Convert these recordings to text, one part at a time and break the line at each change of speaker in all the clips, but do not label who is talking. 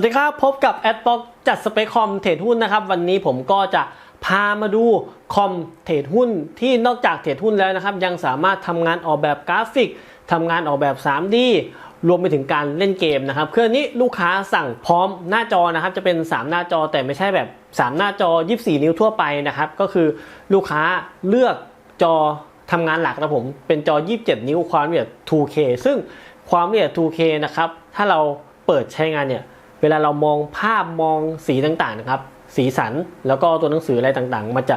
วัสดีครับพบกับแอดบ็อกจัดสเปคคอมเทรดหุ้นนะครับ วันนี้ผมก็จะพามาดูคอมเทรดหุ้นที่นอกจากเทรดหุ้นแล้วนะครับ ยังสามารถทำงานออกแบบกราฟิกทำงานออกแบบ 3D รวมไปถึงการเล่นเกมนะครับ เครื่องนี้ลูกค้าสั่งพร้อมหน้าจอนะครับ จะเป็น 3 หน้าจอแต่ไม่ใช่แบบ 3 หน้าจอ 24 นิ้วทั่วไปนะครับ ก็คือลูกค้าเลือกจอทำงานหลักนะผมเป็นจอ 27 นิ้วความละเอียด 2K ซึ่งความละเอียด 2K นะครับถ้าเราเปิดใช้งานเนี่ย เวลาเรามองภาพมองสีต่างๆนะครับ สีสันแล้วก็ตัวหนังสืออะไรต่างๆ มันจะ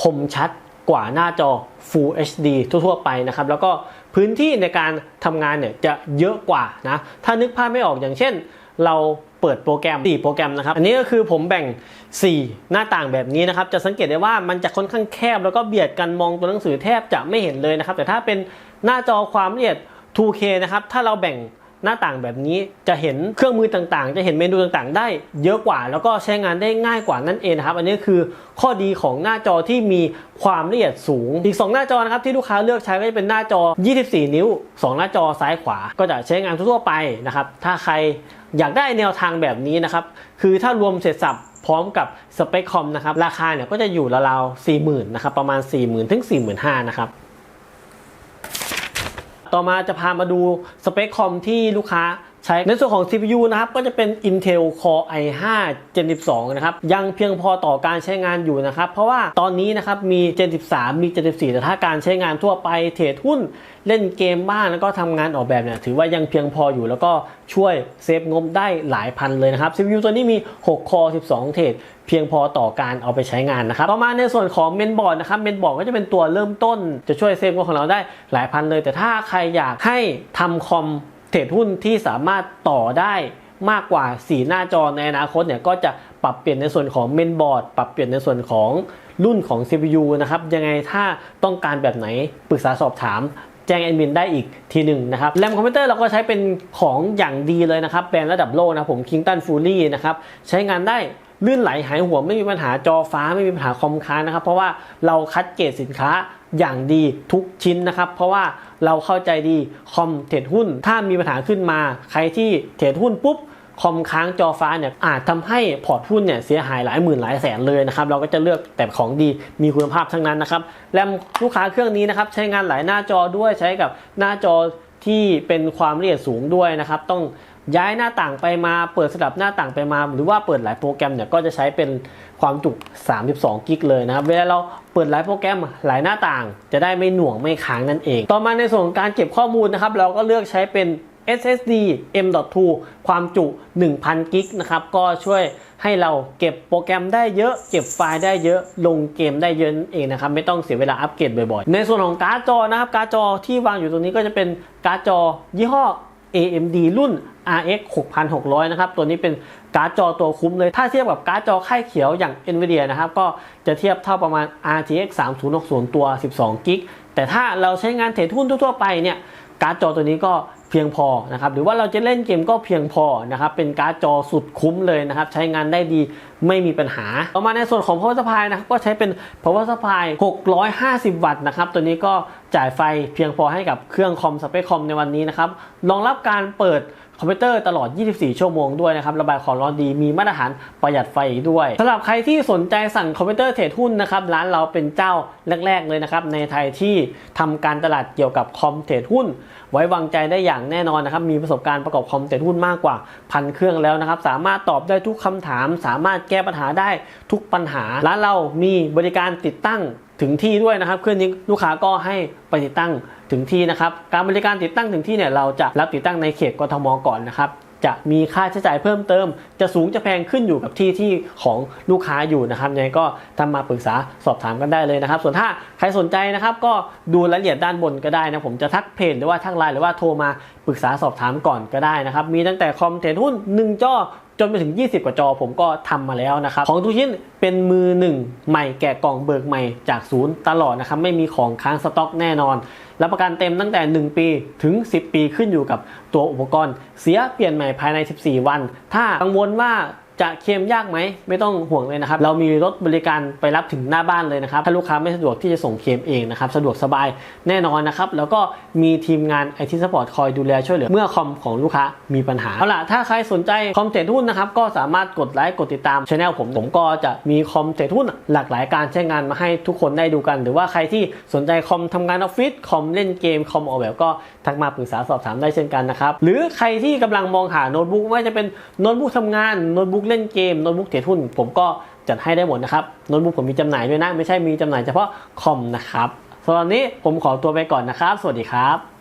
คมชัดกว่าหน้าจอ Full HD ทั่วๆไปนะครับ แล้วก็พื้นที่ในการทำงานเนี่ยจะเยอะกว่านะ ถ้านึกภาพไม่ออกอย่างเช่น เราเปิดโปรแกรม 4 โปรแกรมนะครับ อันนี้ก็คือผมแบ่ง 4 หน้าต่างแบบนี้นะครับ จะสังเกตได้ว่ามันจะค่อนข้างแคบ แล้วก็เบียดกันมองตัวหนังสือแทบจะไม่เห็นเลยนะครับ แต่ถ้าเป็นหน้าจอความละเอียด 2K นะครับ ถ้าเราแบ่ง หน้าต่างแบบนี้จะเห็นเครื่องมือต่างๆ จะเห็นเมนูต่างๆ ได้เยอะกว่า แล้วก็ใช้งานได้ง่ายกว่านั่นเองนะครับ อันนี้คือข้อดีของหน้าจอที่มีความละเอียดสูง อีก 2 หน้าจอนะครับที่ลูกค้าเลือกใช้ก็จะเป็นหน้าจอ 24 นิ้ว 2 หน้าจอซ้ายขวา ก็จะใช้งานทั่วๆไปนะครับถ้าใครอยากได้แนวทางแบบนี้นะครับคือถ้ารวมเสร็จสับพร้อมกับสเปคคอมนะครับราคาเนี่ยก็จะอยู่ราวๆ40,000นะครับประมาณ 40,000ถึง45,000นะครับ ต่อมาจะพามาดูสเปคคอมที่ลูกค้า ใช้ในส่วนของ CPU นะครับก็จะเป็น Intel Core i5 Gen 12 นะครับ ยังเพียงพอต่อการใช้งานอยู่นะครับ เพราะว่าตอนนี้นะครับมี Gen 13 มี Gen 14 แต่ถ้าการใช้งานทั่วไปเทรดหุ้นเล่นเกมบ้างแล้วก็ทำงานออกแบบเนี่ยถือว่ายังเพียงพออยู่แล้วก็ช่วยเซฟงบได้หลายพันเลยนะครับ CPU ตัวนี้มี 6 คอ 12 เทรดเพียงพอต่อการเอาไปใช้งานนะครับ ต่อมาในส่วนของเมนบอร์ดนะครับ เมนบอร์ดก็จะเป็นตัวเริ่มต้น จะช่วยเซฟงบของเราได้หลายพันเลย แต่ถ้าใครอยากให้ทำคอม เทรดหุ้นที่สามารถต่อได้มากกว่า 4 หน้าจอในอนาคตเนี่ยก็จะปรับเปลี่ยนในส่วนของเมนบอร์ดปรับเปลี่ยนในส่วนของรุ่นของ CPU นะครับ ยังไงถ้าต้องการแบบไหนปรึกษาสอบถามแจ้งแอดมินได้อีกทีหนึ่งนะครับแรมคอมพิวเตอร์เราก็ใช้เป็นของอย่างดีเลยนะครับแบรนด์ระดับโลกนะผม Kingston Fury นะครับใช้งานได้ลื่นไหลหายหัวไม่มีปัญหาจอฟ้าไม่มีปัญหาคอมค้างนะครับ เพราะว่าเราคัดเกรดสินค้า อย่างดีทุกชิ้นนะครับ เพราะว่าเราเข้าใจดีคอมเทรดหุ้น ถ้ามีปัญหาขึ้นมา ใครที่เทรดหุ้นปุ๊บคอมค้างจอฟ้าเนี่ยอาจทำให้พอร์ตหุ้นเนี่ยเสียหายหลายหมื่นหลายแสนเลยนะครับเราก็จะเลือกแต่ของดีมีคุณภาพทั้งนั้นนะครับแรมลูกค้าเครื่องนี้นะครับใช้งานหลายหน้าจอด้วยใช้กับหน้าจอที่เป็นความละเอียดสูงด้วยนะครับ ต้อง ย้ายหน้าต่างไปมาเปิดสลับหน้าต่างไปมา หรือว่าเปิดหลายโปรแกรมเนี่ยก็จะใช้เป็นความจุ 32 กิกเลยนะครับ เวลาเราเปิดหลายโปรแกรมหลายหน้าต่าง จะได้ไม่หน่วงไม่ค้างนั่นเอง ต่อมาในส่วนของการเก็บข้อมูลนะครับ เราก็เลือกใช้เป็น SSD M.2 ความจุ 1,000 กิกนะครับ ก็ช่วยให้เราเก็บโปรแกรมได้เยอะ เก็บไฟล์ได้เยอะ ลงเกมได้เยอะนั่นเองนะครับ ไม่ต้องเสียเวลาอัปเกรดบ่อยๆ ในส่วนของการ์ดจอนะครับ การ์ดจอที่วางอยู่ตรงนี้ก็จะเป็นการ์ดจอยี่ห้อ AMD รุ่น RX 6600 นะครับ ตัวนี้เป็นการ์ดจอตัวคุ้มเลย ถ้าเทียบกับการ์ดจอค่ายเขียวอย่าง NVIDIA นะครับ ก็จะเทียบเท่าประมาณ RTX 3060 ตัว 12กิกแต่ถ้าเราใช้งานเทรดหุ้นทั่วๆไปเนี่ย การ์ดจอตัวนี้ก็เพียงพอนะครับ หรือว่าเราจะเล่นเกมก็เพียงพอนะครับ เป็นการ์ดจอสุดคุ้มเลยนะครับ ใช้งานได้ดีไม่มีปัญหา ต่อมาในส่วนของ power supply นะครับ ก็ใช้เป็น power supply 650 วัตต์นะครับ ตัวนี้ก็จ่ายไฟเพียงพอให้กับเครื่องคอมสเปคคอมในวันนี้นะครับ รองรับการเปิด อมพิวเตอร์ตลอด 24 ชั่วโมงด้วยนะครับ ระบายความร้อนดี มีมาตรฐานประหยัดไฟอีกด้วยสำหรับใครที่สนใจสั่งคอมพิวเตอร์เทรดหุ้นนะครับร้านเราเป็นเจ้าแรก ๆ เลยนะครับในไทยที่ทำการตลาดเกี่ยวกับคอมเทรดหุ้น ไว้วางใจได้อย่างแน่นอนนะครับมีประสบการณ์ประกอบคอมเทรดหุ้นมากกว่าพันเครื่องแล้วนะครับสามารถตอบได้ทุกคำถาม สามารถแก้ปัญหาได้ทุกปัญหาร้านเรามีบริการติดตั้งถึงที่ด้วยนะครับเครื่องนี้ลูกค้าก็ให้ไปติดตั้ง ถึงที่นะครับ การบริการติดตั้งถึงที่เนี่ยเราจะรับติดตั้งในเขตกทมก่อนนะครับจะมีค่าใช้จ่ายเพิ่มเติม จะสูงจะแพงขึ้นอยู่กับที่ที่ของลูกค้าอยู่นะครับยังไงก็ทำมาปรึกษาสอบถามกันได้เลยนะครับ ส่วนถ้าใครสนใจนะครับก็ดูรายละเอียดด้านบนก็ได้นะผมจะทักเพจหรือว่าทักไลน์หรือว่าโทรมาปรึกษาสอบถามก่อนก็ได้นะครับ มีตั้งแต่คอมเทรดหุ้น 1 จอ จนไปถึง 20 กว่าจอผมก็ทำมาแล้วนะครับของทุกชิ้นเป็นมือหนึ่งใหม่แกะกล่องเบิกใหม่จากศูนย์ตลอดนะครับไม่มีของค้างสต็อกแน่นอนรับประกันเต็มตั้งแต่ 1 ปีถึง 10 ปีขึ้นอยู่กับตัวอุปกรณ์ เสียเปลี่ยนใหม่ภายใน 14 วัน ถ้ากังวลว่า จะเคลมยากไหมไม่ต้องห่วงเลยนะครับ เรามีรถบริการไปรับถึงหน้าบ้านเลยนะครับ ถ้าลูกค้าไม่สะดวกที่จะส่งเคลมเองนะครับ สะดวกสบายแน่นอนนะครับ แล้วก็มีทีมงานไอทีสปอร์ตคอยดูแลช่วยเหลือ เมื่อคอมของลูกค้ามีปัญหาเอาล่ะถ้าใครสนใจคอมเทรดหุ้นนะครับก็สามารถกดไลค์กดติดตามช anel ผมผมก็จะมีคอมเทรดหุ้นหลากหลายการใช้งานมาให้ทุกคนได้ดูกัน หรือว่าใครที่สนใจคอมทำงานออฟฟิศคอมเล่นเกมคอมออกแบบก็ทักมาปรึกษาสอบถามได้เช่นกันนะครับหรือใครที่กำลังมองหาโน้ตบุ๊กไม่ว่าจะเป็นโน้ตบุ๊กทำงานโน้ตบุ๊กเล่นเกมโน้ตบุ๊กเทรดหุ้นผมก็จัดให้ได้หมดนะครับโน้ตบุ๊กผมมีจำหน่ายด้วยนะ ไม่ใช่มีจำหน่ายเฉพาะคอมนะครับสำหรับวันนี้ผมขอตัวไปก่อนนะครับ สวัสดีครับ